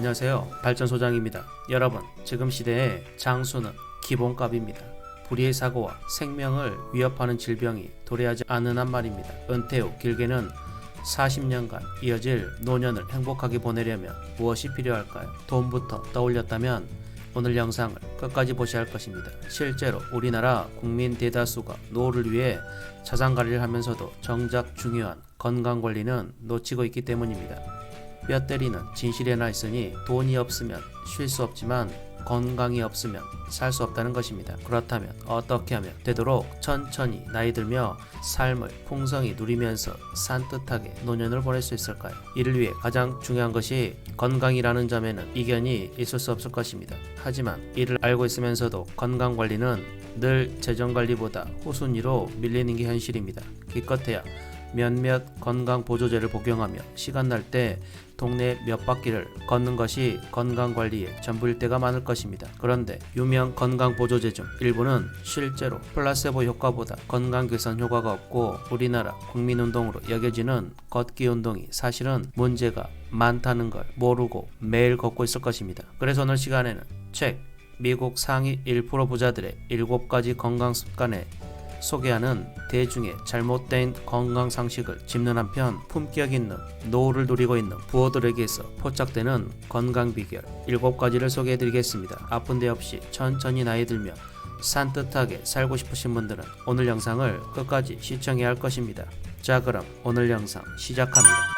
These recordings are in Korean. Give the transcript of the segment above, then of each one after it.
안녕하세요. 발전소장입니다. 여러분, 지금 시대의 장수는 기본값입니다. 불의의 사고와 생명을 위협하는 질병이 도래하지 않은 한 말입니다. 은퇴 후 길게는 40년간 이어질 노년을 행복하게 보내려면 무엇이 필요할까요? 돈부터 떠올렸다면 오늘 영상을 끝까지 보셔야 할 것입니다. 실제로 우리나라 국민 대다수가 노후를 위해 자산 관리를 하면서도 정작 중요한 건강 관리는 놓치고 있기 때문입니다. 뼈 때리는 진실에 나 있으니 돈이 없으면 쉴 수 없지만 건강이 없으면 살 수 없다는 것입니다. 그렇다면 어떻게 하면 되도록 천천히 나이 들며 삶을 풍성히 누리면서 산뜻하게 노년을 보낼 수 있을까요? 이를 위해 가장 중요한 것이 건강이라는 점에는 이견이 있을 수 없을 것입니다. 하지만 이를 알고 있으면서도 건강 관리는 늘 재정 관리보다 후순위로 밀리는 게 현실입니다. 기껏해야 몇몇 건강 보조제를 복용하며 시간 날 때 동네 몇 바퀴를 걷는 것이 건강 관리의 전부일 때가 많을 것입니다. 그런데 유명 건강 보조제 중 일부는 실제로 플라세보 효과보다 건강 개선 효과가 없고 우리나라 국민 운동으로 여겨지는 걷기 운동이 사실은 문제가 많다는 걸 모르고 매일 걷고 있을 것입니다. 그래서 오늘 시간에는 책 미국 상위 1% 부자들의 7가지 건강 습관에 소개하는 대중의 잘못된 건강 상식을 짚는 한편 품격 있는 노후를 누리고 있는 부호들에게서 포착되는 건강 비결 7가지를 소개해 드리겠습니다. 아픈 데 없이 천천히 나이 들며 산뜻하게 살고 싶으신 분들은 오늘 영상을 끝까지 시청해야 할 것입니다. 자 그럼 오늘 영상 시작합니다.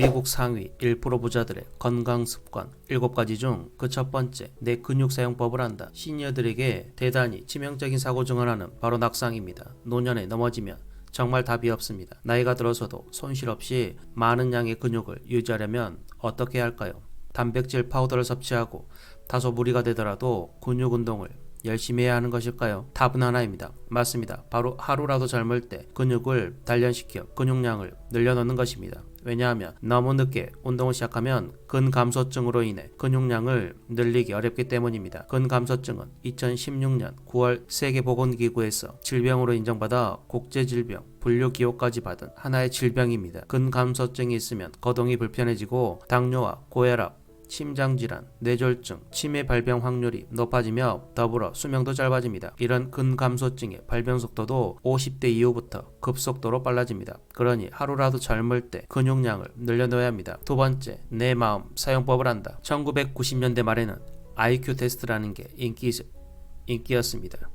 미국 상위 1% 부자들의 건강 습관 7가지 중 그 첫 번째 내 근육 사용법을 한다. 시니어들에게 대단히 치명적인 사고 중 하나는 바로 낙상입니다. 노년에 넘어지면 정말 답이 없습니다. 나이가 들어서도 손실 없이 많은 양의 근육을 유지하려면 어떻게 할까요? 단백질 파우더를 섭취하고 다소 무리가 되더라도 근육 운동을 열심히 해야 하는 것일까요? 답은 하나입니다. 맞습니다. 바로 하루라도 젊을 때 근육을 단련시켜 근육량을 늘려놓는 것입니다. 왜냐하면 너무 늦게 운동을 시작하면 근감소증으로 인해 근육량을 늘리기 어렵기 때문입니다. 근감소증은 2016년 9월 세계보건기구에서 질병으로 인정받아 국제질병 분류 기호까지 받은 하나의 질병입니다. 근감소증이 있으면 거동이 불편해지고 당뇨와 고혈압, 심장질환, 뇌졸중, 치매 발병 확률이 높아지며 더불어 수명도 짧아집니다. 이런 근감소증의 발병 속도도 50대 이후부터 급속도로 빨라집니다. 그러니 하루라도 젊을 때 근육량을 늘려놓아야 합니다. 두 번째, 내 마음 사용법을 한다. 1990년대 말에는 IQ 테스트라는 게 인기, 인기였습니다.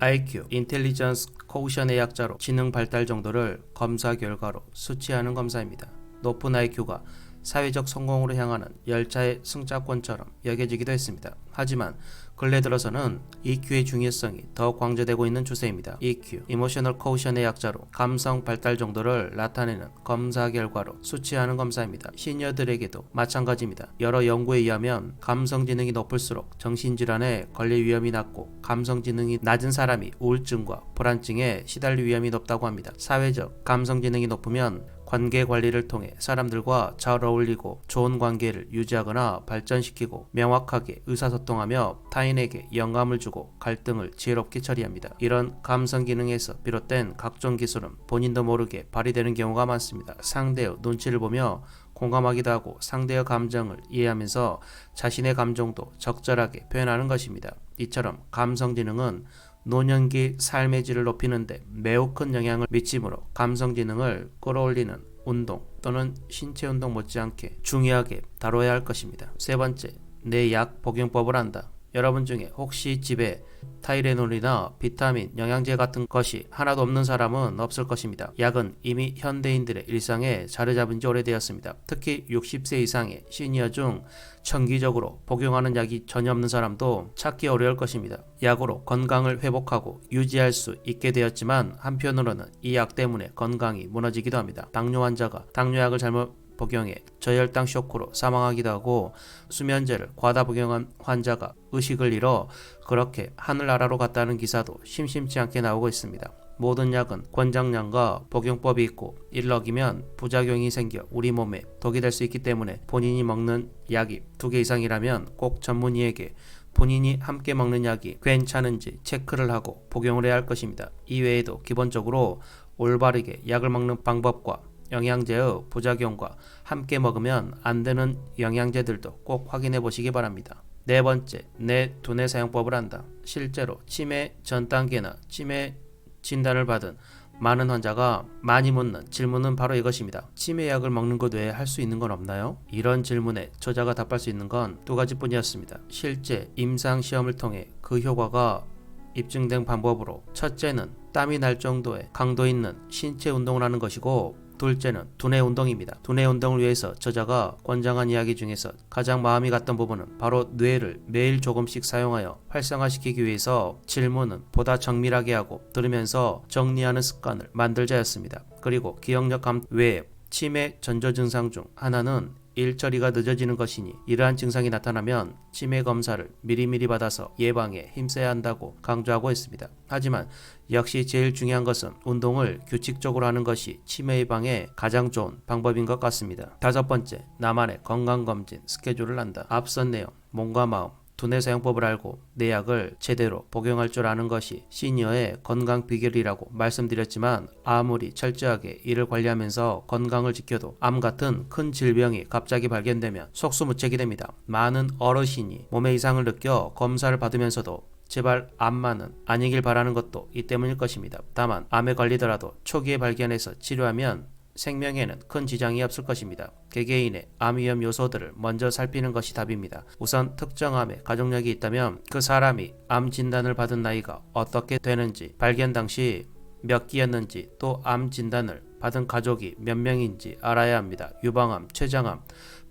IQ, 인텔리전스 코션의 약자로 지능 발달 정도를 검사 결과로 수치하는 검사입니다. 높은 IQ가 사회적 성공으로 향하는 열차의 승차권처럼 여겨지기도 했습니다. 하지만 근래 들어서는 EQ의 중요성이 더 강조되고 있는 추세입니다. EQ, Emotional Quotient의 약자로 감성 발달 정도를 나타내는 검사 결과로 수치하는 검사입니다. 시니어들에게도 마찬가지입니다. 여러 연구에 의하면 감성 지능이 높을수록 정신질환에 걸릴 위험이 낮고 감성 지능이 낮은 사람이 우울증과 불안증에 시달릴 위험이 높다고 합니다. 사회적 감성 지능이 높으면 관계 관리를 통해 사람들과 잘 어울리고 좋은 관계를 유지하거나 발전시키고 명확하게 의사소통하며 타인에게 영감을 주고 갈등을 지혜롭게 처리합니다. 이런 감성 기능에서 비롯된 각종 기술은 본인도 모르게 발휘되는 경우가 많습니다. 상대의 눈치를 보며 공감하기도 하고 상대의 감정을 이해하면서 자신의 감정도 적절하게 표현하는 것입니다. 이처럼 감성 지능은 노년기 삶의 질을 높이는데 매우 큰 영향을 미치므로 감성 지능을 끌어올리는 운동 또는 신체 운동 못지않게 중요하게 다뤄야 할 것입니다. 세 번째, 내 약 복용법을 한다. 여러분 중에 혹시 집에 타이레놀이나 비타민, 영양제 같은 것이 하나도 없는 사람은 없을 것입니다. 약은 이미 현대인들의 일상에 자리 잡은 지 오래되었습니다. 특히 60세 이상의 시니어 중 정기적으로 복용하는 약이 전혀 없는 사람도 찾기 어려울 것입니다. 약으로 건강을 회복하고 유지할 수 있게 되었지만 한편으로는 이 약 때문에 건강이 무너지기도 합니다. 당뇨 환자가 당뇨약을 잘못 복용해 저혈당 쇼크로 사망하기도 하고 수면제를 과다 복용한 환자가 의식을 잃어 그렇게 하늘나라로 갔다는 기사도 심심치 않게 나오고 있습니다. 모든 약은 권장량과 복용법이 있고 어기면 부작용이 생겨 우리 몸에 독이 될 수 있기 때문에 본인이 먹는 약이 두 개 이상이라면 꼭 전문의에게 본인이 함께 먹는 약이 괜찮은지 체크를 하고 복용을 해야 할 것입니다. 이외에도 기본적으로 올바르게 약을 먹는 방법과 영양제의 부작용과 함께 먹으면 안 되는 영양제들도 꼭 확인해 보시기 바랍니다. 네 번째, 내 두뇌 사용법을 한다. 실제로 치매 전 단계나 치매 진단을 받은 많은 환자가 많이 묻는 질문은 바로 이것입니다. 치매약을 먹는 것 외에 할 수 있는 건 없나요? 이런 질문에 저자가 답할 수 있는 건 두 가지뿐이었습니다. 실제 임상 시험을 통해 그 효과가 입증된 방법으로 첫째는 땀이 날 정도의 강도 있는 신체 운동을 하는 것이고 둘째는 두뇌 운동입니다. 두뇌 운동을 위해서 저자가 권장한 이야기 중에서 가장 마음이 갔던 부분은 바로 뇌를 매일 조금씩 사용하여 활성화시키기 위해서 질문은 보다 정밀하게 하고 들으면서 정리하는 습관을 만들자였습니다. 그리고 기억력 감 외에 치매 전조 증상 중 하나는 일 처리가 늦어지는 것이니 이러한 증상이 나타나면 치매 검사를 미리미리 받아서 예방에 힘써야 한다고 강조하고 있습니다. 하지만 역시 제일 중요한 것은 운동을 규칙적으로 하는 것이 치매 예방에 가장 좋은 방법인 것 같습니다. 다섯 번째, 나만의 건강검진 스케줄을 한다. 앞선 내용, 몸과 마음, 두뇌 사용법을 알고 내 약을 제대로 복용할 줄 아는 것이 시니어의 건강 비결이라고 말씀드렸지만 아무리 철저하게 이를 관리하면서 건강을 지켜도 암 같은 큰 질병이 갑자기 발견되면 속수무책이 됩니다. 많은 어르신이 몸에 이상을 느껴 검사를 받으면서도 제발 암만은 아니길 바라는 것도 이 때문일 것입니다. 다만 암에 걸리더라도 초기에 발견해서 치료하면 생명에는 큰 지장이 없을 것입니다. 개개인의 암 위험 요소들을 먼저 살피는 것이 답입니다. 우선 특정 암에 가족력이 있다면 그 사람이 암 진단을 받은 나이가 어떻게 되는지, 발견 당시 몇 기였는지, 또 암 진단을 받은 가족이 몇 명인지 알아야 합니다. 유방암, 췌장암,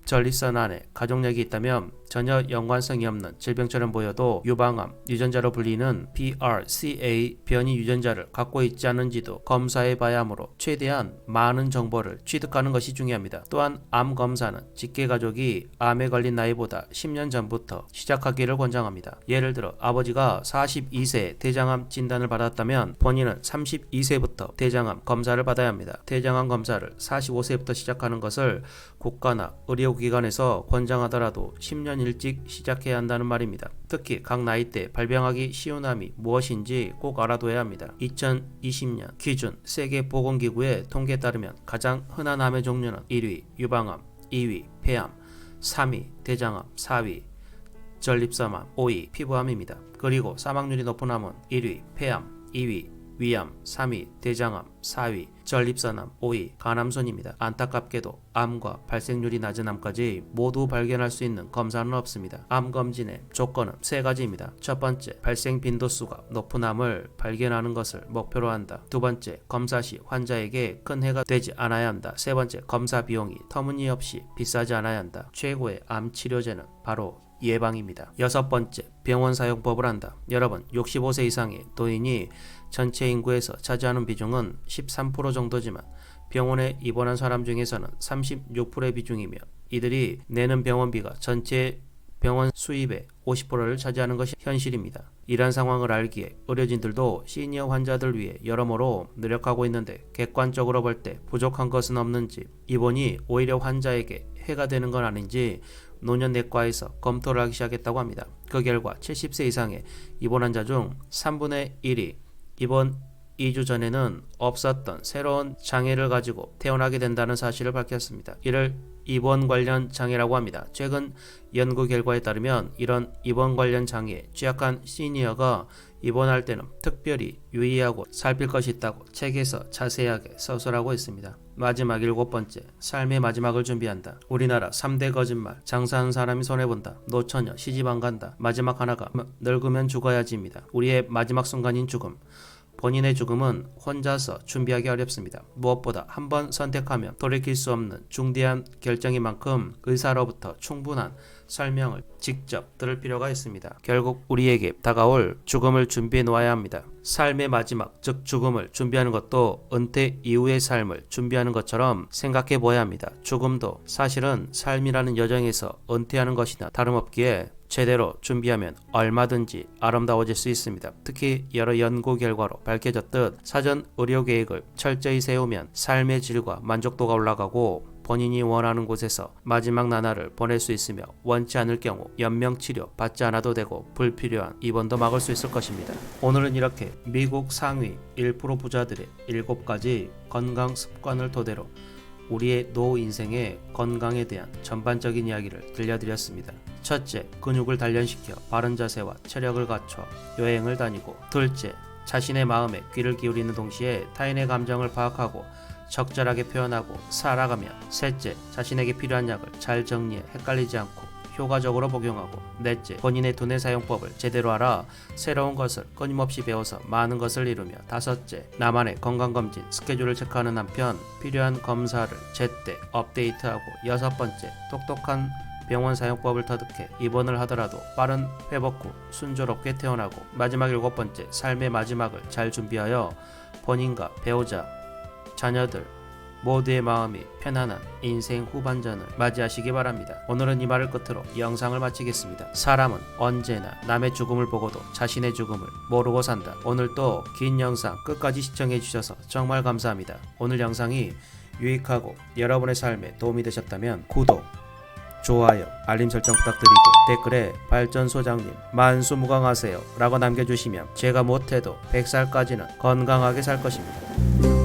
전립선 안에 가족력이 있다면 전혀 연관성이 없는 질병처럼 보여도 유방암 유전자로 불리는 BRCA 변이 유전자를 갖고 있지 않은지도 검사해 봐야 하므로 최대한 많은 정보를 취득하는 것이 중요합니다. 또한 암 검사는 직계 가족이 암에 걸린 나이보다 10년 전부터 시작하기를 권장합니다. 예를 들어 아버지가 42세 대장암 진단을 받았다면 본인은 32세부터 대장암 검사를 받아야 합니다. 대장암 검사를 45세부터 시작하는 것을 국가나 의료기관에서 권장하더라도 10년 일찍 시작해야 한다는 말입니다. 특히 각 나이대 발병하기 쉬운 암이 무엇인지 꼭 알아둬야 합니다. 2020년 기준 세계보건기구의 통계에 따르면 가장 흔한 암의 종류는 1위 유방암, 2위 폐암, 3위 대장암, 4위 전립선암, 5위 피부암입니다. 그리고 사망률이 높은 암은 1위 폐암, 2위 위암, 3위 대장암, 4위 전립선암, 5위 간암선입니다. 안타깝게도 암과 발생률이 낮은 암까지 모두 발견할 수 있는 검사는 없습니다. 암 검진의 조건은 세 가지입니다. 첫 번째, 발생 빈도수가 높은 암을 발견하는 것을 목표로 한다. 두 번째, 검사 시 환자에게 큰 해가 되지 않아야 한다. 세 번째, 검사 비용이 터무니없이 비싸지 않아야 한다. 최고의 암 치료제는 바로 예방입니다. 여섯 번째, 병원 사용법을 한다. 여러분, 65세 이상의 노인이 전체 인구에서 차지하는 비중은 13% 정도지만 병원에 입원한 사람 중에서는 36%의 비중이며 이들이 내는 병원비가 전체 병원 수입의 50%를 차지하는 것이 현실입니다. 이러한 상황을 알기에 의료진들도 시니어 환자들 위해 여러모로 노력하고 있는데 객관적으로 볼 때 부족한 것은 없는지 입원이 오히려 환자에게 해가 되는 건 아닌지 노년내과에서 검토를 하기 시작했다고 합니다. 그 결과 70세 이상의 입원 환자 중 3분의 1이 이번 2주 전에는 없었던 새로운 장애를 가지고 태어나게 된다는 사실을 밝혔습니다. 이를 입원 관련 장애라고 합니다. 최근 연구 결과에 따르면 이런 입원 관련 장애에 취약한 시니어가 입원할 때는 특별히 유의하고 살필 것이 있다고 책에서 자세하게 서술하고 있습니다. 마지막 일곱 번째, 삶의 마지막을 준비한다. 우리나라 3대 거짓말, 장사하는 사람이 손해본다. 노처녀, 시집 안 간다. 마지막 하나가 늙으면 죽어야지입니다. 우리의 마지막 순간인 죽음. 본인의 죽음은 혼자서 준비하기 어렵습니다. 무엇보다 한 번 선택하면 돌이킬 수 없는 중대한 결정인 만큼 의사로부터 충분한 설명을 직접 들을 필요가 있습니다. 결국 우리에게 다가올 죽음을 준비해 놓아야 합니다. 삶의 마지막, 즉 죽음을 준비하는 것도 은퇴 이후의 삶을 준비하는 것처럼 생각해 보아야 합니다. 죽음도 사실은 삶이라는 여정에서 은퇴하는 것이나 다름없기에 제대로 준비하면 얼마든지 아름다워질 수 있습니다. 특히 여러 연구 결과로 밝혀졌듯 사전 의료 계획을 철저히 세우면 삶의 질과 만족도가 올라가고 본인이 원하는 곳에서 마지막 나날을 보낼 수 있으며 원치 않을 경우 연명 치료 받지 않아도 되고 불필요한 입원도 막을 수 있을 것입니다. 오늘은 이렇게 미국 상위 1% 부자들의 7가지 건강 습관을 토대로 우리의 노 인생의 건강에 대한 전반적인 이야기를 들려드렸습니다. 첫째, 근육을 단련시켜 바른 자세와 체력을 갖춰 여행을 다니고 둘째, 자신의 마음에 귀를 기울이는 동시에 타인의 감정을 파악하고 적절하게 표현하고 살아가며 셋째, 자신에게 필요한 약을 잘 정리해 헷갈리지 않고 효과적으로 복용하고 넷째, 본인의 두뇌 사용법을 제대로 알아 새로운 것을 끊임없이 배워서 많은 것을 이루며 다섯째, 나만의 건강검진 스케줄을 체크하는 한편 필요한 검사를 제때 업데이트하고 여섯 번째, 똑똑한 병원 사용법을 터득해 입원을 하더라도 빠른 회복 후 순조롭게 태어나고 마지막 일곱 번째, 삶의 마지막을 잘 준비하여 본인과 배우자, 자녀들 모두의 마음이 편안한 인생 후반전을 맞이하시기 바랍니다. 오늘은 이 말을 끝으로 영상을 마치겠습니다. 사람은 언제나 남의 죽음을 보고도 자신의 죽음을 모르고 산다. 오늘 또긴 영상 끝까지 시청해 주셔서 정말 감사합니다. 오늘 영상이 유익하고 여러분의 삶에 도움이 되셨다면 구독, 좋아요, 알림 설정 부탁드리고 댓글에 발전 소장님 만수무강하세요 라고 남겨주시면 제가 못해도 100살까지는 건강하게 살 것입니다.